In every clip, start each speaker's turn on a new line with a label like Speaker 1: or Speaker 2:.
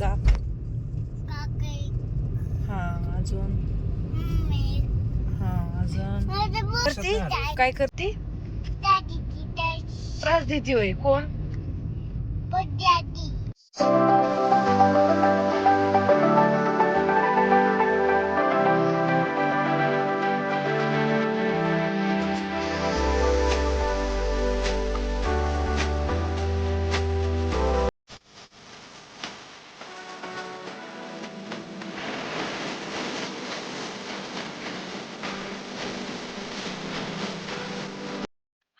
Speaker 1: द्यायचा हा अजून? हा अजून? करती? काय करती? त्रास देते होय. कोण?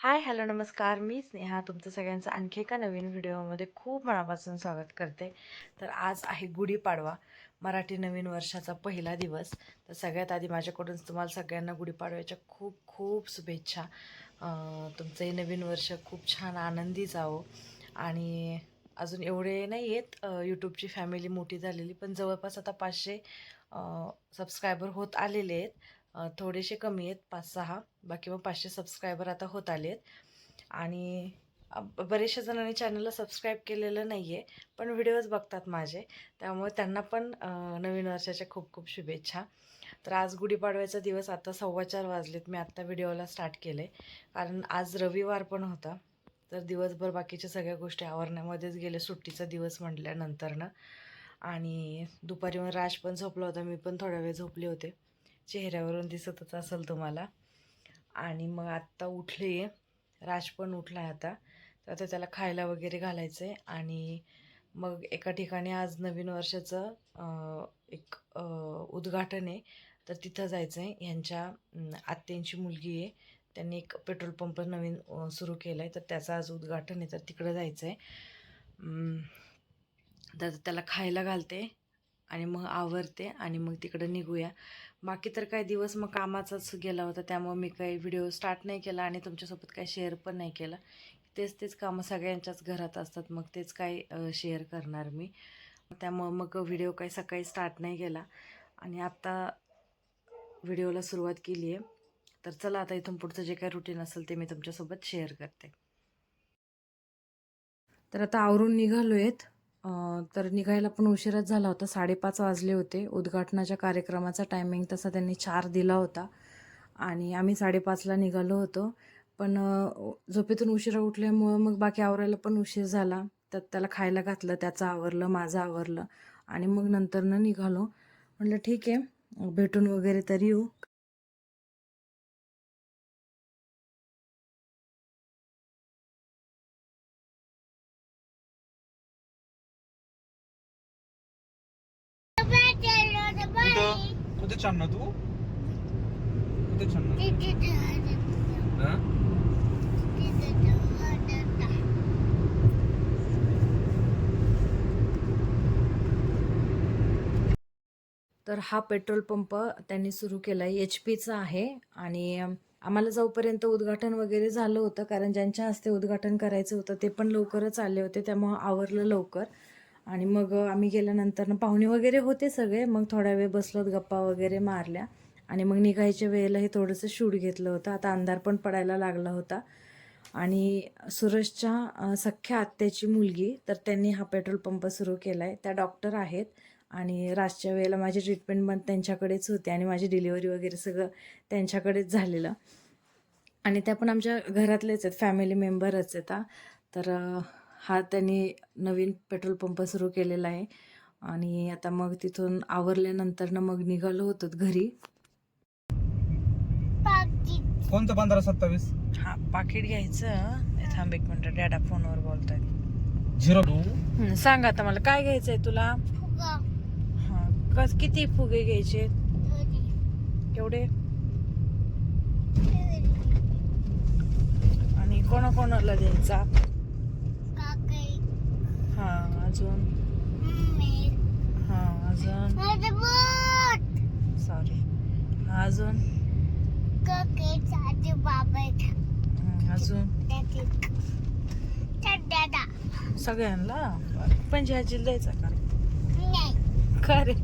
Speaker 1: हाय हॅलो नमस्कार. मी स्नेहा. तुमचं सगळ्यांचं आणखी एका नवीन व्हिडिओमध्ये खूप मनापासून स्वागत करते. तर आज आहे गुढीपाडवा मराठी नवीन वर्षाचा पहिला दिवस. तर सगळ्यात आधी माझ्याकडून तुम्हाला सगळ्यांना गुढीपाडव्याच्या खूप खूप शुभेच्छा. अं, तुमचं हे नवीन वर्ष खूप छान आनंदी जावो. आणि अजून एवढे नाही आहेत यूट्यूबची फॅमिली मोठी झालेली पण जवळपास आता पाचशे सबस्क्रायबर होत आलेले आहेत. थोडेसे कमी आहेत पाच सहा बाकी मग पाचशे सबस्क्रायबर आता होत आले आहेत आणि बरेचशा जणांनी चॅनलला सबस्क्राईब केलेलं नाही आहे पण व्हिडिओज बघतात माझे. त्यामुळे त्यांना पण नवीन वर्षाच्या खूप खूप शुभेच्छा. तर आज गुढीपाडव्याचा दिवस आता सव्वा चार वाजलेत मी आत्ता व्हिडिओला स्टार्ट केले कारण आज रविवार पण होता. तर दिवसभर बाकीच्या सगळ्या गोष्टी आवरण्यामध्येच गेले सुट्टीचा दिवस म्हटल्यानंतरनं. आणि दुपारी मग राज पण झोपला होता मी पण थोडा वेळ झोपले होते. चेहऱ्यावरून दिसतच असेल तुम्हाला. आणि मग आत्ता उठले. राज पण उठला आहे आता. तर आता त्याला खायला वगैरे घालायचं आहे आणि मग एका ठिकाणी आज नवीन वर्षाचं एक उद्घाटन आहे. तर तिथं जायचं आहे ह्यांच्या आत्यांची मुलगी आहे. त्यांनी एक पेट्रोल पंप नवीन सुरू केला आहे तर त्याचं आज उद्घाटन आहे. तर तिकडं जायचं आहे तर त्याला खायला घालते. आणि मग आवरते आणि मग तिकडं निघूया. बाकी तर काही दिवस मग कामाचाच गेला होता त्यामुळे मी काही व्हिडिओ स्टार्ट नाही केला आणि तुमच्यासोबत काही शेअर पण नाही केलं. तेच तेच कामं सगळ्यांच्याच घरात असतात मग तेच काय शेअर करणार मी. त्यामुळं मग व्हिडिओ काही सकाळी स्टार्ट नाही केला. आणि आत्ता व्हिडिओला सुरुवात केली आहे. तर चला आता इथून पुढचं जे काही रुटीन असेल ते मी तुमच्यासोबत शेअर करते. तर आता आवरून निघालो आहेत तर निघायला पण उशिराच झाला होता. साडेपाच वाजले होते. उद्घाटनाच्या कार्यक्रमाचा टायमिंग तसा त्यांनी चार दिला होता. आणि आम्ही साडेपाचला निघालो होतो. पण झोपेतून उशिरा उठल्यामुळं मग बाकी आवरायला पण उशीर झाला. त्यात त्याला खायला घातलं. त्याचं आवरलं माझं आवरलं. आणि मग नंतरनं निघालो. म्हटलं ठीक आहे. भेटून वगैरे तरी येऊ.
Speaker 2: छान तू? छान हा?
Speaker 1: तर हा पेट्रोल पंप त्यांनी सुरू केला आहे एच पीचा आहे. आणि अम, आम्हाला जाऊपर्यंत उद्घाटन वगैरे झालं होतं कारण ज्यांच्या हस्ते उद्घाटन करायचं होतं ते पण लवकरच आले होते त्यामुळं आवरलं लवकर. आणि मग आम्ही गेल्यानंतर पाहुणे वगैरे होते सगळे. मग थोडा वेळ बसलोत गप्पा वगैरे मारल्या. आणि मग निघायच्या वेळेला हे थोडंसं शूट घेतलं होतं. आता अंधार पण पडायला लागला होता. आणि सुरजच्या सख्ख्या आत्याची मुलगी तर त्यांनी हा पेट्रोल पंप सुरू केला आहे त्या डॉक्टर आहेत. आणि रातच्या वेळेला माझी ट्रीटमेंट पण त्यांच्याकडेच होते आणि माझी डिलिव्हरी वगैरे सगळं त्यांच्याकडेच झालेलं. आणि त्या पण आमच्या घरातलेच आहेत. फॅमिली मेंबरच आहेत तर हा त्यांनी नवीन पेट्रोल पंप सुरू केलेला आहे. आणि आता मग तिथून आवरल्यानंतर मग निघालो होतो घरी.
Speaker 2: कोणतं पंधरा सत्तावीस?
Speaker 1: हा पाकिट घ्यायचं. थांब एक मिनिट डॅडा फोनवर बोलतोय.
Speaker 2: Zero two.
Speaker 1: सांग आता मला काय घ्यायचंय तुला? हा कस किती फुगे घ्यायचे? केवढे आणि कोणाकोणाला द्यायचा? हा अजून? हा अजून? सॉरी अजून? अजून? सगळ्यांना. पण आजीला द्यायचा का? का रे?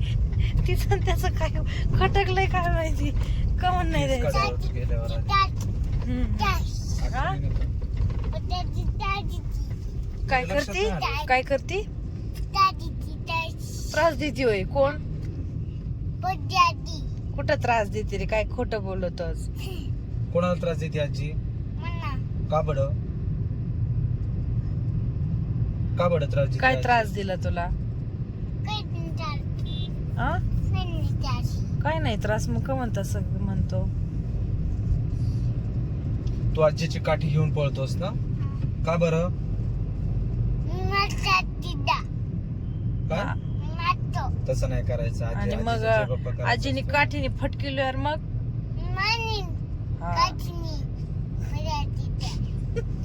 Speaker 1: तिचं आणि त्याचं काय खटकलंय काय माहिती? कमन नाही द्यायचं? काय करते. काय करते? त्रास देते होय? कोण? कुठं त्रास देते रे? काय खोटं बोलतोस
Speaker 2: कोणाला त्रास देते आजी? का बड का बड त्रास देते
Speaker 1: काय
Speaker 2: आजी?
Speaker 1: त्रास दिला तुला? आ? काय नाही त्रास मग का म्हणता सगळं म्हणतो.
Speaker 2: तू आजीची काठी घेऊन पळतोस ना? का बरं? काय?
Speaker 1: हा.
Speaker 2: तसं नाही करायचं. आजी
Speaker 1: आणि मग
Speaker 2: आजीचं जे बाप्पा करायचं
Speaker 1: आजीने. काठीने फटकिल्यावर मग? हा.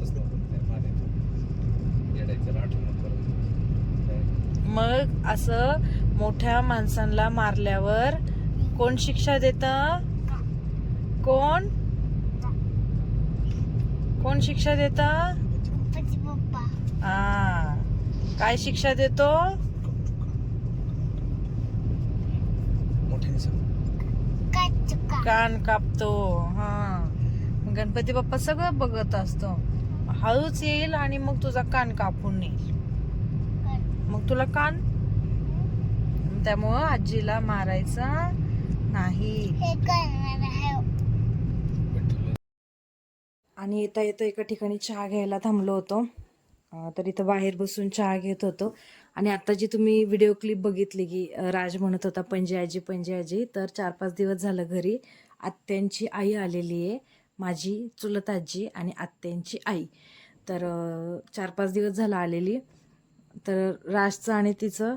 Speaker 2: तसं नको ते मारे. येडायचं आठवण नको करू. काय?
Speaker 1: मग असं मोठ्या माणसांना मारल्यावर कोण शिक्षा देत? कोण? कोण शिक्षा देत? काय शिक्षा देतो?
Speaker 2: मोठ्याने
Speaker 1: कान कापतो हा. गणपती बाप्पा सगळं बघत असतो. हळूच येईल आणि मग तुझा कान कापून नेईल. मग तुला कान? त्यामुळं आजीला मारायचा नाही. आणि येता येता एका ठिकाणी चहा घ्यायला थांबलो होतो. तर इथं बाहेर बसून चहा घेत होतो. आणि आता जी तुम्ही व्हिडिओ क्लिप बघितली की राज म्हणत होता पंजे आजी पंजे आजी. तर चार पाच दिवस झालं घरी. आत्यांची आई आलेली आहे माझी चुलत आजी आणि आत्यांची आई. तर चार पाच दिवस झालं आलेली. तर राजचं आणि तिचं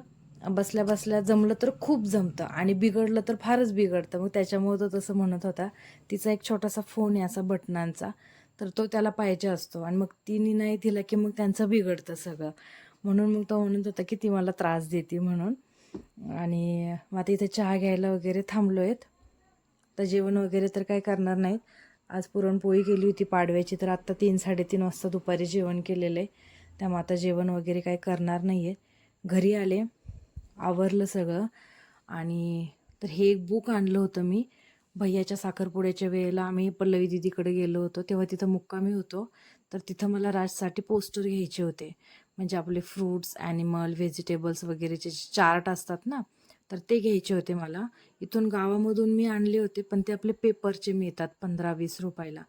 Speaker 1: बसल्या बसल्या जमलं तर खूप जमतं आणि बिघडलं तर फारच बिघडतं. मग त्याच्यामुळे तो तसं म्हणत होता तिचा एक छोटासा फोन आहे असा बटनांचा तर तो त्याला पाहिजे असतो. आणि मग तिने नाही दिला की मग त्यांचं बिघडतं सगळं. म्हणून मग तो म्हणत होता की ती मला त्रास देते म्हणून. आणि मग आता इथे चहा घ्यायला वगैरे थांबलो आहेत तर जेवण वगैरे तर काय करणार नाहीत. आज पुरणपोळी केली होती पाडव्याची तर आत्ता तीन साडेतीन वाजता दुपारी जेवण केलेलं आहे. त्यामुळे आता जेवण वगैरे काय करणार नाही आहे घरी आले आवरलं सगळं. आणि तर हे एक बुक आणलं होतं मी. भैयाच्या साखरपुड्याच्या वेळेला आम्ही पल्लवी दिदीकडे गेलो होतो. तेव्हा तिथं मुक्कामी होतो. तर तिथं मला राजसाठी पोस्टर घ्यायचे होते. म्हणजे आपले फ्रूट्स ॲनिमल व्हेजिटेबल्स वगैरेचे चार्ट असतात ना तर ते घ्यायचे होते मला. इथून गावामधून मी आणले होते पण ते आपले पेपरचे मिळतात पंधरा वीस रुपयाला.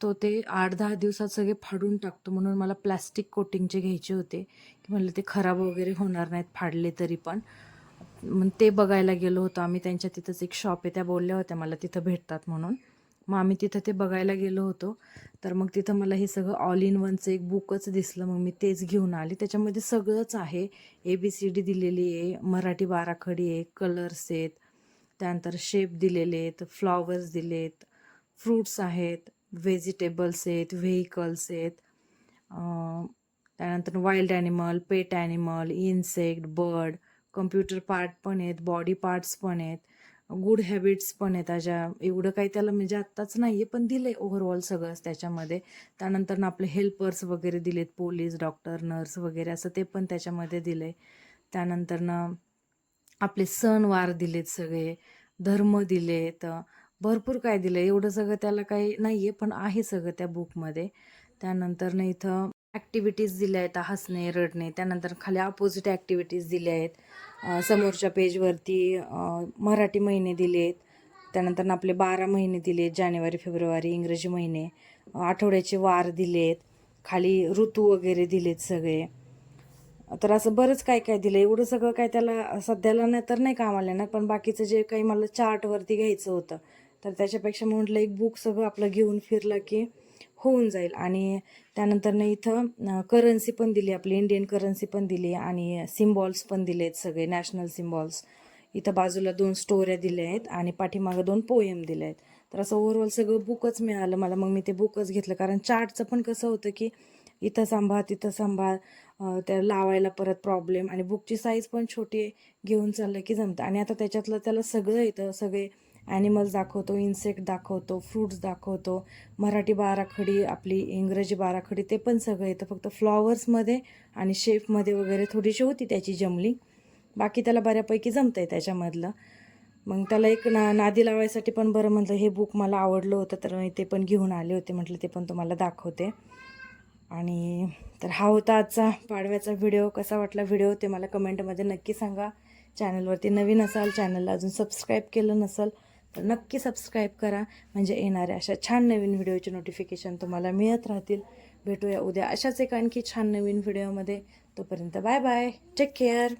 Speaker 1: तो ते आठ दहा दिवसात सगळे फाडून टाकतो म्हणून मला प्लॅस्टिक कोटिंगचे घ्यायचे होते. की म्हणलं ते खराब वगैरे होणार नाहीत फाडले तरी पण. मग ते बघायला गेलो होतो आम्ही त्यांच्या तिथंच एक शॉप आहे त्या बोलल्या होत्या मला तिथं भेटतात म्हणून. मग आम्ही तिथं ते बघायला गेलो होतो. तर मग तिथं मला हे सगळं ऑल इन वनचं एक बुकच दिसलं. मग मी तेच घेऊन आले. त्याच्यामध्ये सगळंच आहे. ए बी सी डी दिलेली आहे. मराठी बाराखडी आहे. कलर्स आहेत. त्यानंतर शेप दिलेले आहेत. फ्लॉवर्स दिलेत. फ्रूट्स आहेत. व्हेजिटेबल्स आहेत. व्हेकल्स आहेत. त्यानंतर wild animal pet animal insect bird computer part पण आहेत. बॉडी पार्ट्स पण आहेत. गुड हॅबिट्स पण आहेत. त्याच्या एवढं काही त्याला म्हणजे आत्ताच नाही आहे पण दिलं आहे ओव्हरऑल सगळंच त्याच्यामध्ये. त्यानंतर आपले हेल्पर्स वगैरे दिलेत पोलीस डॉक्टर नर्स वगैरे असं ते पण त्याच्यामध्ये दिलं आहे त्यानंतरनं आपले सणवार दिलेत सगळे धर्म दिलेत भरपूर काय दिलं एवढं सगळं त्याला काही नाही आहे पण आहे सगळं त्या बुकमध्ये त्यानंतर ना इथं ॲक्टिव्हिटीज दिल्या आहेत हसणे रडणे त्यानंतर खाली अपोजिट ॲक्टिव्हिटीज दिल्या आहेत. समोरच्या पेजवरती मराठी महिने दिले आहेत. त्यानंतर ना आपले बारा महिने दिले आहेत जानेवारी फेब्रुवारी इंग्रजी महिने. आठवड्याचे वार दिले आहेत. खाली ऋतू वगैरे दिलेत सगळे. तर असं बरंच काय काय दिलं एवढं सगळं काय त्याला सध्याला नाही तर नाही कामाला ना. पण बाकीचं जे काही मला चार्टवरती घ्यायचं होतं तर त्याच्यापेक्षा म्हटलं एक बुक सगळं आपलं घेऊन फिरलं की होऊन जाईल. आणि त्यानंतरनं इथं करन्सी पण दिली आपली इंडियन करन्सी पण दिली आणि सिम्बॉल्स पण दिले आहेत सगळे नॅशनल सिम्बॉल्स इथं बाजूला दोन स्टोऱ्या दिल्या आहेत आणि पाठीमागं दोन पोयम दिले आहेत. तर असं ओव्हरऑल सगळं बुकच मिळालं मला. मग मी ते बुकच घेतलं. कारण चार्टचं पण कसं होतं की इथं सांभाळ तिथं सांभाळ त्या लावायला परत प्रॉब्लेम आणि बुकची साईज पण छोटी आहे घेऊन चाललं की जमतं. आणि आता त्याच्यातलं त्याला सगळं येतं सगळे ॲनिमल्स दाखवतो इन्सेक्ट दाखवतो फ्रूट्स दाखवतो. मराठी बाराखडी आपली इंग्रजी बाराखडी ते पण सगळं येतं. फक्त फ्लॉवर्समध्ये आणि शेपमध्ये वगैरे थोडीशी होती त्याची जमली. बाकी त्याला बऱ्यापैकी जमतं आहे त्याच्यामधलं. मग त्याला एक ना नादी लावायसाठी पण बरं म्हटलं हे बुक मला आवडलं होतं तर मी ते पण घेऊन आले होते म्हटलं ते पण तुम्हाला दाखवते. आणि तर हा होता आजचा पाडव्याचा व्हिडिओ कसा वाटला व्हिडिओ ते मला कमेंटमध्ये नक्की सांगा. चॅनलवरती नवीन असाल चॅनलला अजून सबस्क्राईब केलं नसेल तर नक्की सबस्क्राईब करा. म्हणजे येणाऱ्या अशा छान नवीन व्हिडिओचे नोटिफिकेशन तुम्हाला मिळत राहतील. भेटूया उद्या अशाच एक आणखी छान नवीन व्हिडिओमध्ये तोपर्यंत बाय बाय टेक केअर